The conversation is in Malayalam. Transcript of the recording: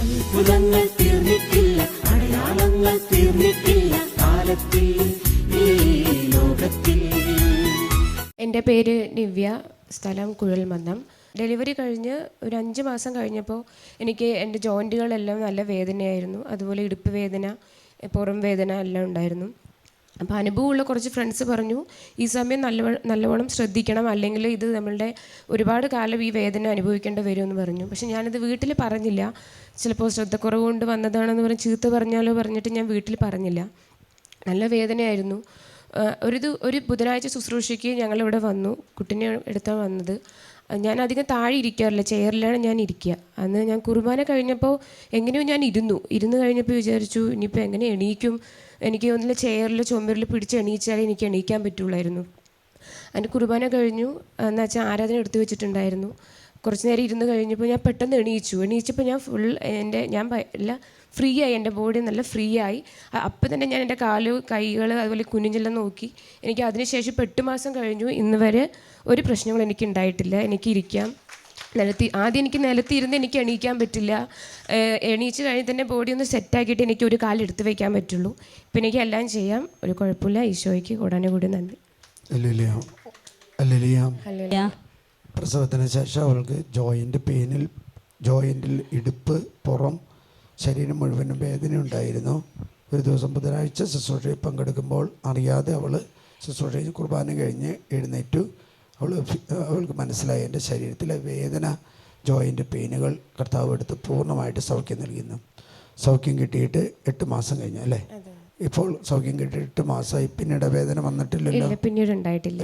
അത്ഭുതങ്ങൾ തീർന്നിട്ടില്ല അടയാളങ്ങൾ തീർന്നിട്ടില്ല കാലത്തിൽ എന്റെ പേര് നിവ്യ സ്ഥലം കുഴൽമന്ദം ഡെലിവറി കഴിഞ്ഞ് ഒരു അഞ്ച് മാസം കഴിഞ്ഞപ്പോൾ എനിക്ക് എന്റെ ജോയിന്റുകളെല്ലാം നല്ല വേദനയായിരുന്നു. അതുപോലെ ഇടുപ്പ് വേദന പുറം വേദന എല്ലാം ഉണ്ടായിരുന്നു. അപ്പോൾ അനുഭവമുള്ള കുറച്ച് ഫ്രണ്ട്സ് പറഞ്ഞു ഈ സമയം നല്ല നല്ലവണ്ണം ശ്രദ്ധിക്കണം അല്ലെങ്കിൽ ഇത് നമ്മളുടെ ഒരുപാട് കാലം ഈ വേദന അനുഭവിക്കേണ്ടി വരുമെന്ന് പറഞ്ഞു. പക്ഷെ ഞാനിത് വീട്ടിൽ പറഞ്ഞില്ല. ചിലപ്പോൾ ശ്രദ്ധക്കുറവ് കൊണ്ട് വന്നതാണെന്ന് പറഞ്ഞ് ചീത്ത പറഞ്ഞാലോ പറഞ്ഞിട്ട് ഞാൻ വീട്ടിൽ പറഞ്ഞില്ല. നല്ല വേദനയായിരുന്നു. ഒരു ഒരു ബുധനാഴ്ച ശുശ്രൂഷയ്ക്ക് ഞങ്ങളിവിടെ വന്നു. കുട്ടീനെ എടുത്താൽ വന്നത്. ഞാൻ അധികം താഴെ ഇരിക്കാറില്ല ചെയറിലാണ് ഞാൻ ഇരിക്കുക. അന്ന് ഞാൻ കുർബാന കഴിഞ്ഞപ്പോൾ എങ്ങനെയോ ഞാൻ ഇരുന്നു. ഇരുന്ന് കഴിഞ്ഞപ്പോൾ വിചാരിച്ചു ഇനിയിപ്പോൾ എങ്ങനെ എണീക്കും? എനിക്ക് ഒന്നില്ല ചെയറിൽ ചുമരിൽ പിടിച്ച് എണീച്ചാലേ എനിക്ക് എണീക്കാൻ പറ്റുള്ളായിരുന്നു. അതിന്റെ കുർബാന കഴിഞ്ഞു. എന്നുവെച്ചാൽ ആരാധന എടുത്തു വെച്ചിട്ടുണ്ടായിരുന്നു. കുറച്ച് നേരം ഇരുന്ന് കഴിഞ്ഞപ്പോൾ ഞാൻ പെട്ടെന്ന് എണീച്ചു. എണീച്ചപ്പോൾ ഞാൻ ഫുൾ എന്റെ ഞാൻ എല്ലാ ഫ്രീ ആയി. എന്റെ ബോഡി നല്ല ഫ്രീ ആയി. അപ്പം തന്നെ ഞാൻ എന്റെ കാൽ കൈകൾ അതുപോലെ കുനിഞ്ഞെല്ലാം നോക്കി. എനിക്ക് അതിനുശേഷം ഇപ്പോൾ എട്ട് മാസം കഴിഞ്ഞു. ഇന്ന് വരെ ഒരു പ്രശ്നങ്ങളും എനിക്ക് ഉണ്ടായിട്ടില്ല എനിക്ക് ഇരിക്കാം. നിലത്തി ആദ്യം എനിക്ക് നിലത്തിരുന്ന് എനിക്ക് എണീക്കാൻ പറ്റില്ല. എണീച്ച് കഴിഞ്ഞ് തന്നെ ബോഡി ഒന്ന് സെറ്റാക്കിയിട്ട് എനിക്ക് ഒരു കാൽ എടുത്ത് വയ്ക്കാൻ പറ്റുള്ളൂ. ഇപ്പം എനിക്ക് എല്ലാം ചെയ്യാം. ഒരു കുഴപ്പമില്ല. ഈശോയ്ക്ക് കൂടാനും കൂടി നന്ദി. അല്ലേ അല്ലേ ഹല്ലേലൂയ. പ്രസവത്തിന് ശേഷം അവൾക്ക് ജോയിന്റ് പെയിനിൽ ജോയിന്റിൽ ഇടുപ്പ് പുറം ശരീരം മുഴുവനും വേദന ഉണ്ടായിരുന്നു. ഒരു ദിവസം ബുധനാഴ്ച ശുശ്രൂഷയിൽ പങ്കെടുക്കുമ്പോൾ അറിയാതെ അവൾ ശുശ്രൂഷയിൽ കുർബാന കഴിഞ്ഞ് എഴുന്നേറ്റു. അവൾ അവൾക്ക് മനസ്സിലായി എന്റെ ശരീരത്തിലെ വേദന ജോയിന്റ് പെയിനുകൾ കർത്താവ് എടുത്ത് പൂർണമായിട്ട് സൗഖ്യം നൽകുന്നു. സൗഖ്യം കിട്ടിയിട്ട് എട്ട് മാസം കഴിഞ്ഞു അല്ലേ? ഇപ്പോൾ സൗഖ്യം കിട്ടിയിട്ട് എട്ട് മാസമായി. പിന്നീട് വേദന വന്നിട്ടില്ലല്ലോ? പിന്നീട് ഉണ്ടായിട്ടില്ല.